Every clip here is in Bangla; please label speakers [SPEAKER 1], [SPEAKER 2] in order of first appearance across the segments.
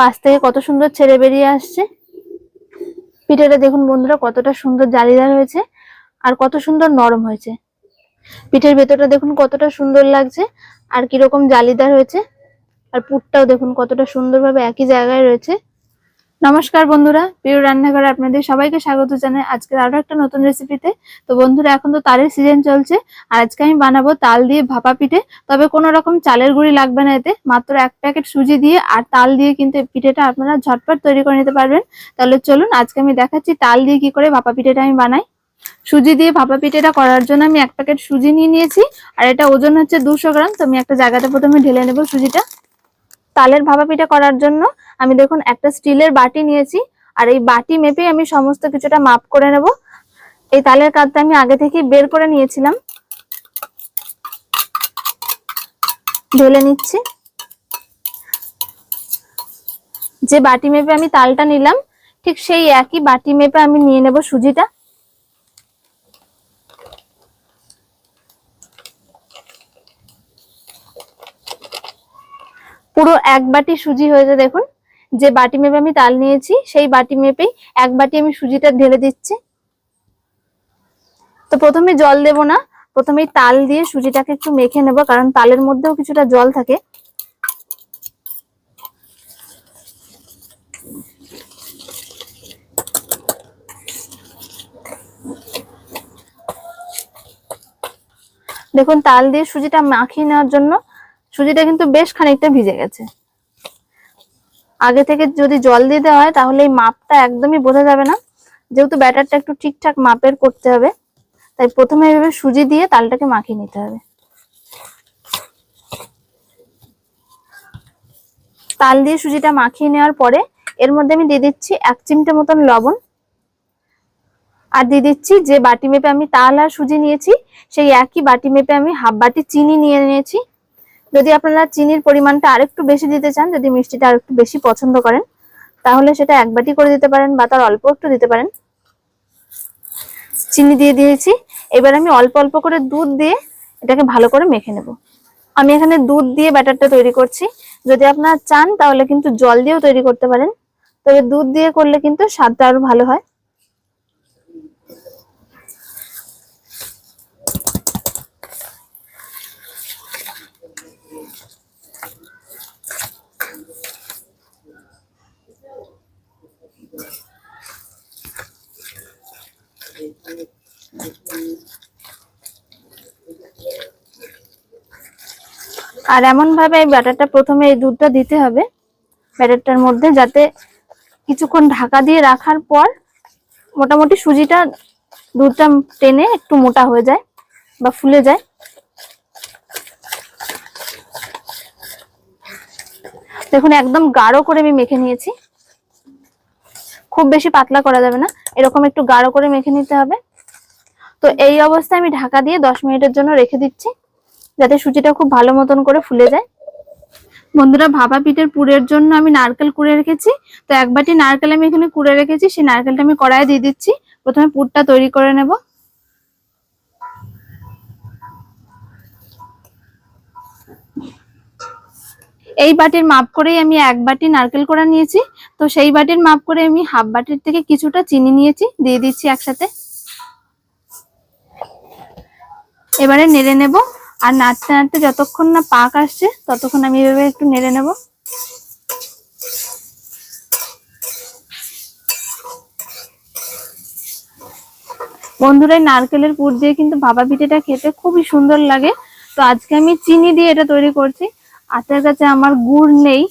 [SPEAKER 1] পাশ থেকে কত সুন্দর ছেড়ে বেরিয়ে আসছে। পিঠেটা দেখুন বন্ধুরা, কতটা সুন্দর জালিদার হয়েছে আর কত সুন্দর নরম হয়েছে। পিঠের ভেতরটা দেখুন কতটা সুন্দর লাগছে আর কীরকম জালিদার হয়েছে আর পুরটাও দেখুন কতটা সুন্দরভাবে একই জায়গায় রয়েছে। নমস্কার বন্ধুরা, প্রিয় রান্নাঘরে আপনাদের সবাইকে স্বাগত জানাই আজকের আরও একটা নতুন রেসিপিতে তো বন্ধুরা, এখন তো তালের সিজন চলছে, আর আজকে আমি বানাবো তাল দিয়ে ভাপা পিঠে। তবে কোনো রকম চালের গুঁড়ি লাগবে না এতে, মাত্র এক প্যাকেট সুজি দিয়ে, আর তাল দিয়ে কিন্তু পিঠেটা আপনারা ঝটপট তৈরি করে নিতে পারবেন। তাহলে চলুন, আজকে আমি দেখাচ্ছি তাল দিয়ে কি করে ভাপা পিঠেটা আমি বানাই। সুজি দিয়ে ভাপা পিঠেটা করার জন্য আমি এক প্যাকেট সুজি নিয়ে নিয়েছি, আর এটা ওজন হচ্ছে দুশো গ্রাম, তো আমি একটা জায়গাতে প্রথমে ঢেলে নেব সুজিটা। তালের ভাপা করার জন্য আমি দেখুন একটা স্টিলের বাটি নিয়েছি, আর এই বাটি মেপে আমি সমস্ত কিছুটা মাপ করে নেব। এই তালের কাঠটা আমি আগে থেকেই বের করে নিয়েছিলাম। ঢেলে নিচ্ছি। যে বাটি মেপে আমি তালটা নিলাম, ঠিক সেই একই বাটি মেপে আমি নিয়ে নেব সুজিটা। পুরো এক বাটি সুজি হয়েছে দেখুন। যে বাটি মেপে আমি তাল নিয়েছি, সেই বাটি মেপেই এক বাটি আমি সুজিটা ঢেলে দিচ্ছি। তো প্রথমে জল দেব না, প্রথমেই তাল দিয়ে সুজিটাকে একটু মেখে নেব, কারণ তালের মধ্যেও কিছুটা জল থাকে। দেখুন, তাল দিয়ে সুজিটা মাখিয়ে নেওয়ার জন্য সুজিটা কিন্তু বেশ খানিকটা ভিজে গেছে। আগে থেকে যদি জল দিয়ে দেওয়া হয়, তাহলে এই মাপটা একদমই বোঝা যাবে না। যেহেতু ব্যাটারটা একটু ঠিকঠাক মাপের করতে হবে, তাই প্রথমে এইভাবে সুজি দিয়ে তালটাকে মাখিয়ে নিতে হবে। তাল দিয়ে সুজিটা মাখিয়ে নেওয়ার পরে এর মধ্যে আমি দিয়ে দিচ্ছি এক চিমটে মতন লবণ। আর দিয়ে দিচ্ছি যে বাটি মেপে আমি তাল আর সুজি নিয়েছি, সেই একই বাটি মেপে আমি হাফ বাটি চিনি নিয়ে নিয়েছি। যদি আপনারা চিনির পরিমাণটা আরেকটু বেশি দিতে চান, যদি মিষ্টিটা আরেকটু বেশি পছন্দ করেন, তাহলে সেটা এক বাটি করে দিতে পারেন বা তার অল্প একটু দিতে পারেন। চিনি দিয়ে দিয়েছি। এবার আমি অল্প অল্প করে দুধ দিয়ে এটাকে ভালো করে মেখে নেব। আমি এখানে দুধ দিয়ে ব্যাটারটা তৈরি করছি। যদি আপনারা চান, তাহলে কিন্তু জল দিয়েও তৈরি করতে পারেন। তবে দুধ দিয়ে করলে কিন্তু স্বাদটা আরও ভালো হয়। আর এমন ভাবে এই ব্যাটারটা প্রথমে এই দুধটা দিতে হবে। ব্যাটারটার মধ্যে যাতে কিছুক্ষণ ঢাকা দিয়ে রাখার পর মোটামুটি সুজিটা দুধটা টেনে একটু মোটা হয়ে যায় বা ফুলে যায়। দেখুন, একদম গাঢ় করে আমি মেখে নিয়েছি। খুব বেশি পাতলা করা যাবে না। এরকম একটু গাঢ় করে মেখে নিতে হবে। তো এই অবস্থায় আমি ঢাকা দিয়ে দশ মিনিটের জন্য রেখে দিচ্ছি, যাতে সুজিটা খুব ভালো মতন করে ফুলে যায়। বন্ধুরা, ভাপা পিঠের পুরের জন্য আমি নারকেল কুড়ে রেখেছি। তো এক বাটি নারকেল আমি এখানে কুড়ে রেখেছি, সেই নারকেলটা আমি কড়াইয়ে দিয়ে দিচ্ছি। প্রথমে পুরটা তৈরি করে নেব। এই বাটির মাপ করেই আমি এক বাটি নারকেল কোড়া নিয়েছি। তো সেই বাটির মাপ করে আমি হাফ বাটির থেকে কিছুটা চিনি নিয়েছি, দিয়ে দিচ্ছি একসাথে। এবারে নেড়ে নেব, আর নাড়তে নাড়তে যতক্ষণ না পাক আসছে, ততক্ষণ আমি এভাবে একটু নেড়ে নেব। বন্ধুরা নারকেলের পুর দিয়ে কিন্তু ভাপা পিঠেটা খেতে খুবই সুন্দর লাগে। তো আজকে আমি চিনি দিয়ে এটা তৈরি করছি। হাতের কাছে আমার গুড় নেই।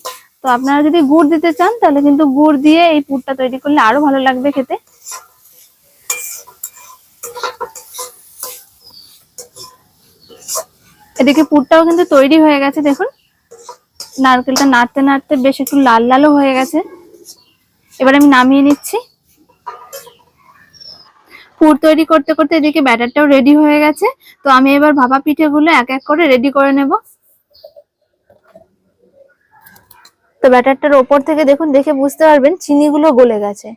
[SPEAKER 1] তো আপনারা যদি গুড় দিতে চান, তাহলে কিন্তু গুড় দিয়ে এই পুরটা তৈরি করলে আরও ভালো লাগবে খেতে। এদিকে পুরটাও কিন্তু তৈরি হয়ে গেছে, দেখুন। নারকেলটা নাড়তে নাড়তে বেশ একটু লাল লালও হয়ে গেছে। এবার আমি নামিয়ে নিচ্ছি। পুর তৈরি করতে করতে এদিকে ব্যাটারটাও রেডি হয়ে গেছে। তো আমি এবার ভাপা পিঠেগুলো এক এক করে রেডি করে নেব। তো ব্যাটারটার ওপর থেকে দেখুন, দেখে বুঝতে পারবেন চিনিগুলো গলে গেছে।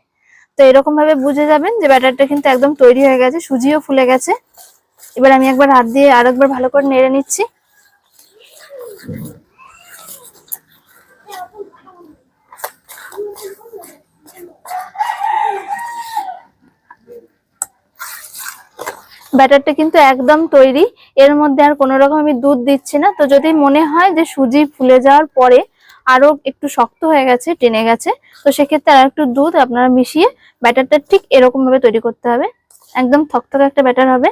[SPEAKER 1] তো এরকম ভাবে বুঝে যাবেন যে ব্যাটারটা কিন্তু একদম তৈরি হয়ে গেছে, সুজিও ফুলে গেছে। এবার আমি একবার হাত দিয়ে আর একবার ভালো করে নেড়ে নিচ্ছি। ব্যাটারটা কিন্তু একদম তৈরি। এর মধ্যে আর কোনো রকম আমি দুধ দিচ্ছি না। তো যদি মনে হয় যে সুজি ফুলে যাওয়ার পরে আরও একটু শক্ত হয়ে গেছে, টেনে গেছে। তো সেক্ষেত্রে আর একটু দুধ আপনারা মিশিয়ে ব্যাটারটা ঠিক এরকম ভাবে তৈরি করতে হবে। একদম থকথকে একটা ব্যাটার হবে।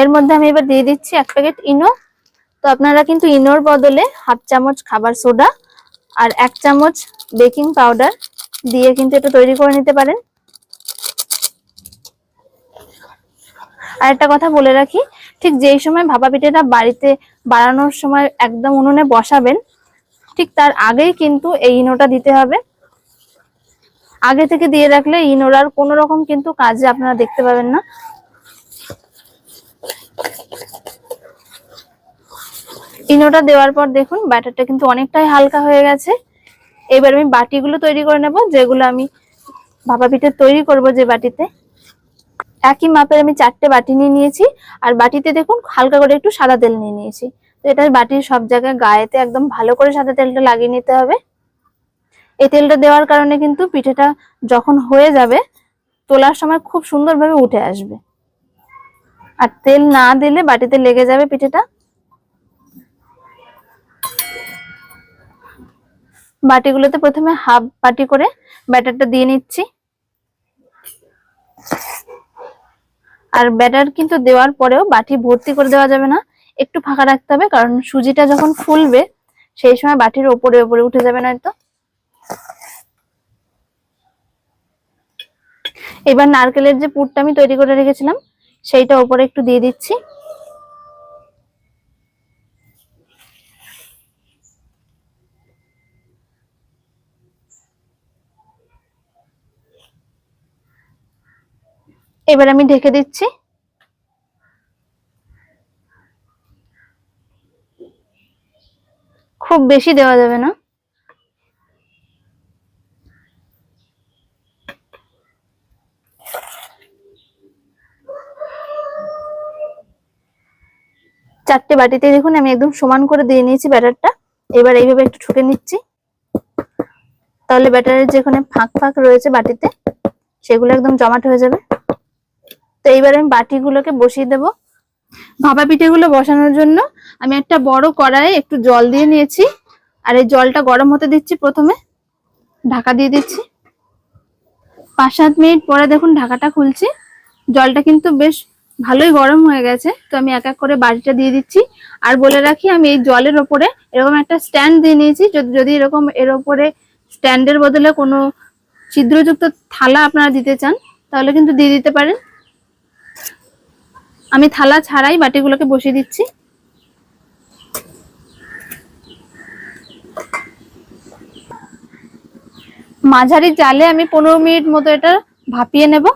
[SPEAKER 1] এর মধ্যে আমি এবার দিয়ে দিচ্ছি এক প্যাকেট ইনো। তো আপনারা কিন্তু ইনোর বদলে হাফ চামচ খাবার সোডা আর এক চামচ বেকিং পাউডার দিয়ে কিন্তু এটা তৈরি করে নিতে পারেন। আর একটা কথা বলে রাখি, ঠিক যেই সময় ভাপা পিঠেটা বাড়িতে বানানোর সময় একদম উনুনে বসাবেন ঠিক তার আগেই কিন্তু এই ইনোটা দিতে হবে। আগে থেকে দিয়ে রাখলে ইনোর আর কোনো রকম কিন্তু কাজে আপনারা দেখতে পাবেন না। ইনোটা দেওয়ার পর দেখুন, ব্যাটারটা কিন্তু অনেকটাই হালকা হয়ে গেছে। এবার আমি বাটিগুলো তৈরি করে নেব, যেগুলো আমি ভাপা পিঠে তৈরি করব যে বাটিতে। একই মাপের আমি চারটে বাটি নিয়ে নিয়েছি, আর বাটিতে দেখুন, হালকা করে একটু সাদা তেল নিয়ে নিয়েছি। তো এটা বাটির সব জায়গায় গায়েতে একদম ভালো করে সাদা তেলটা লাগিয়ে নিতে হবে। এই তেলটা দেওয়ার কারণে কিন্তু পিঠেটা যখন হয়ে যাবে, তোলার সময় খুব সুন্দরভাবে উঠে আসবে। আর তেল না দিলে বাটিতে লেগে যাবে পিঠেটা। বাটিগুলোতে প্রথমে হাফ বাটি করে ব্যাটারটা দিয়ে নিচ্ছি। আর ব্যাটার কিন্তু দেওয়ার পরেও বাটি ভর্তি করে দেওয়া যাবে না। একটু ফাঁকা রাখতে হবে, কারণ সুজিটা যখন ফুলবে, সেই সময় বাটির ওপরে ওপরে উঠে যাবে নয়তো। এবার নারকেলের যে পুরটা আমি তৈরি করে রেখেছিলাম, সেইটা ওপরে একটু দিয়ে দিচ্ছি। এবার আমি ঢেকে দিচ্ছি। খুব বেশি দেওয়া যাবে না। চারটে বাটিতে দেখুন, আমি একদম সমান করে দিয়ে নিয়েছি ব্যাটারটা। এবার এইভাবে একটু ঠুকে নিচ্ছি। তাহলে ব্যাটারের যেখানে ফাঁক ফাঁক রয়েছে বাটিতে, সেগুলো একদম জমাট হয়ে যাবে। তো এইবার আমি বাটিগুলোকে বসিয়ে দেব। ভাপা পিঠেগুলো বসানোর জন্য আমি একটা বড় কড়াইয়ে একটু জল দিয়ে নিয়েছি। আর এই জলটা গরম হতে দিচ্ছি প্রথমে। ঢাকা দিয়ে দিচ্ছি। পাঁচ সাত মিনিট পরে দেখুন ঢাকাটা খুলছি। জলটা কিন্তু বেশ ভালোই গরম হয়ে গেছে। তো আমি এক এক করে বাটিটা দিয়ে দিচ্ছি। আর বলে রাখি, আমি এই জলের ওপরে এরকম একটা স্ট্যান্ড দিয়ে নিয়েছি। যদি এরকম এর ওপরে স্ট্যান্ডের বদলে কোনো ছিদ্রযুক্ত থালা আপনারা দিতে চান, তাহলে কিন্তু দিয়ে দিতে পারেন। আমি থালা ছাড়াই বাটিগুলোকে বসিয়ে দিচ্ছি। মাঝারি জালে আমি পনেরো মিনিট মতো এটা ভাপিয়ে নেব।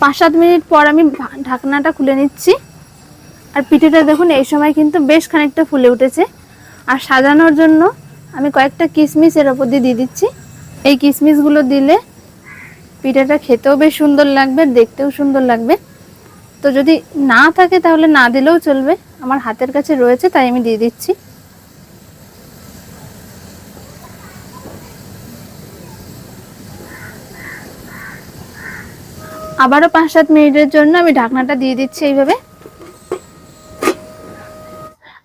[SPEAKER 1] পাঁচ সাত মিনিট পর আমি ঢাকনাটা খুলে নিচ্ছি। আর পিঠেটা দেখুন, এই সময় কিন্তু বেশ খানিকটা ফুলে উঠেছে। আর সাজানোর জন্য আমি কয়েকটা কিশমিশ এর ওপর দিয়ে দিয়ে দিচ্ছি। এই কিশমিশগুলো দিলে পিঠাটা খেতেও বেশ সুন্দর লাগবে, দেখতেও সুন্দর লাগবে। তো যদি না থাকে তাহলে না দিলেও চলবে। আমার হাতের কাছে রয়েছে, তাই আমি দিয়ে দিচ্ছি। আবারও পাঁচ সাত মিনিটের জন্য আমি ঢাকনাটা দিয়ে দিচ্ছি এইভাবে।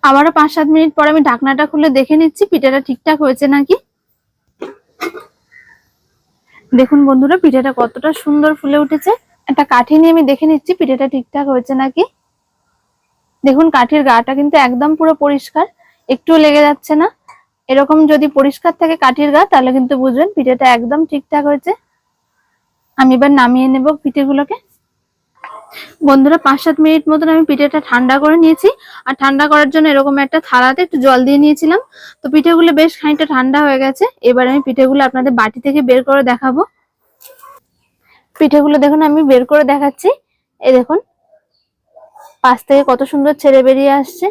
[SPEAKER 1] আবারও পাঁচ সাত মিনিট পর আমি ঢাকনাটা খুলে দেখে নিচ্ছি, পিঠাটা ঠিকঠাক হয়েছে নাকি? দেখুন বন্ধুরা, পিঠাটা কতটা সুন্দর ফুলে উঠেছে। একটা কাঠি নিয়ে আমি দেখে নিচ্ছি, পিঠেটা ঠিকঠাক হয়েছে নাকি? দেখুন, কাঠির গাটা কিন্তু একদম পুরো পরিষ্কার, একটুও লেগে যাচ্ছে না। এরকম যদি পরিষ্কার থাকে কাঠির গা, তাহলে কিন্তু বুঝবেন পিঠাটা একদম ঠিকঠাক হয়েছে। আমি এবার নামিয়ে নেব পিঠেগুলোকে। বন্ধুরা পাঁচ সাত মিনিট মতন আমি পিঠেটা ঠান্ডা করে নিয়েছি। আর ঠান্ডা করার জন্য এরকম একটা থালাতে একটু জল দিয়ে নিয়েছিলাম। তো পিঠেগুলো বেশ খানিকটা ঠান্ডা হয়ে গেছে। এবার আমি পিঠেগুলো আপনাদের বাটি থেকে বের করে দেখাবো। পিঠেগুলো দেখুন, আমি বের করে দেখাচ্ছি। এই দেখুন, পাশ থেকে কত সুন্দর ছেড়ে বেরিয়ে আসছে।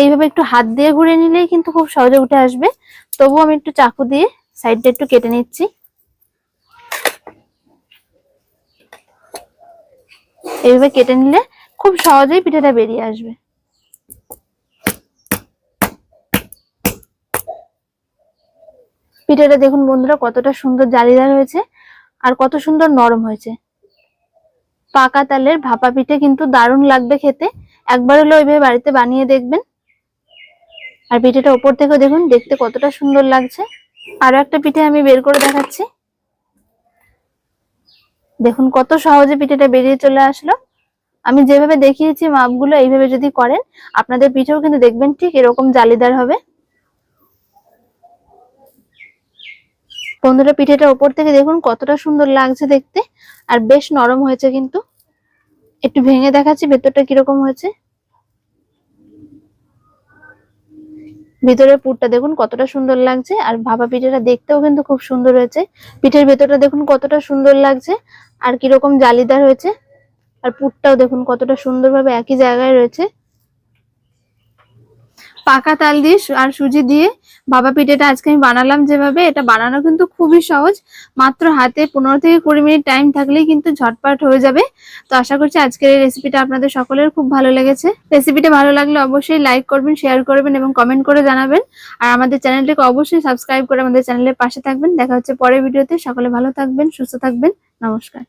[SPEAKER 1] এইভাবে একটু হাত দিয়ে ঘুরে নিলেই কিন্তু খুব সহজে উঠে আসবে। তবুও আমি একটু চাকু দিয়ে সাইডটা একটু কেটে নিচ্ছি। এইভাবে কেটে নিলে খুব সহজেই পিঠেটা বেরিয়ে আসবে। পিঠেটা দেখুন বন্ধুরা, কতটা সুন্দর জালিদার হয়েছে আর কত সুন্দর নরম হয়েছে। পাকা তালের ভাপা পিঠে কিন্তু দারুণ লাগবে খেতে। একবার হলে ওইভাবে বাড়িতে বানিয়ে দেখবেন। আর পিঠেটা ওপর থেকেও দেখুন, দেখতে কতটা সুন্দর লাগছে। আরও একটা পিঠে আমি বের করে দেখাচ্ছি। দেখুন কত সহজে পিঠেটা বেরিয়ে চলে আসলো। আমি যেভাবে দেখিয়েছি মাপগুলো এইভাবে যদি করেন, আপনাদের পিঠেও কিন্তু দেখবেন ঠিক এরকম জালিদার হবে। বন্ধুরা পিঠেটা ওপর থেকে দেখুন কতটা সুন্দর লাগছে দেখতে। আর বেশ নরম হয়েছে কিন্তু। একটু ভেঙে দেখাচ্ছি, ভেতরটা কীরকম হয়েছে। ভিতরের পুরটা দেখুন কতটা সুন্দর লাগছে, আর ভাপা পিঠেটা দেখতেও কিন্তু খুব সুন্দর হয়েছে। পিঠের ভেতরটা দেখুন কতটা সুন্দর লাগছে, আর কীরকম জালিদার হয়েছে। আর পুরটাও দেখুন কতটা সুন্দরভাবে একই জায়গায় রয়েছে। পাকা তাল দিয়ে আর সুজি দিয়ে ভাপা পিঠেটা আজকে আমি বানালাম যেভাবে, এটা বানানো কিন্তু খুবই সহজ। মাত্র হাতে পনেরো থেকে কুড়ি মিনিট টাইম থাকলেই কিন্তু ঝটপট হয়ে যাবে। তো আশা করছি আজকের এই রেসিপিটা আপনাদের সকলের খুব ভালো লেগেছে। রেসিপিটা ভালো লাগলে অবশ্যই লাইক করবেন শেয়ার করবেন এবং কমেন্ট করে জানাবেন। আর আমাদের চ্যানেলটিকে অবশ্যই সাবস্ক্রাইব করে আমাদের চ্যানেলের পাশে থাকবেন। দেখা হচ্ছে পরের ভিডিওতে সকলে ভালো থাকবেন, সুস্থ থাকবেন। নমস্কার।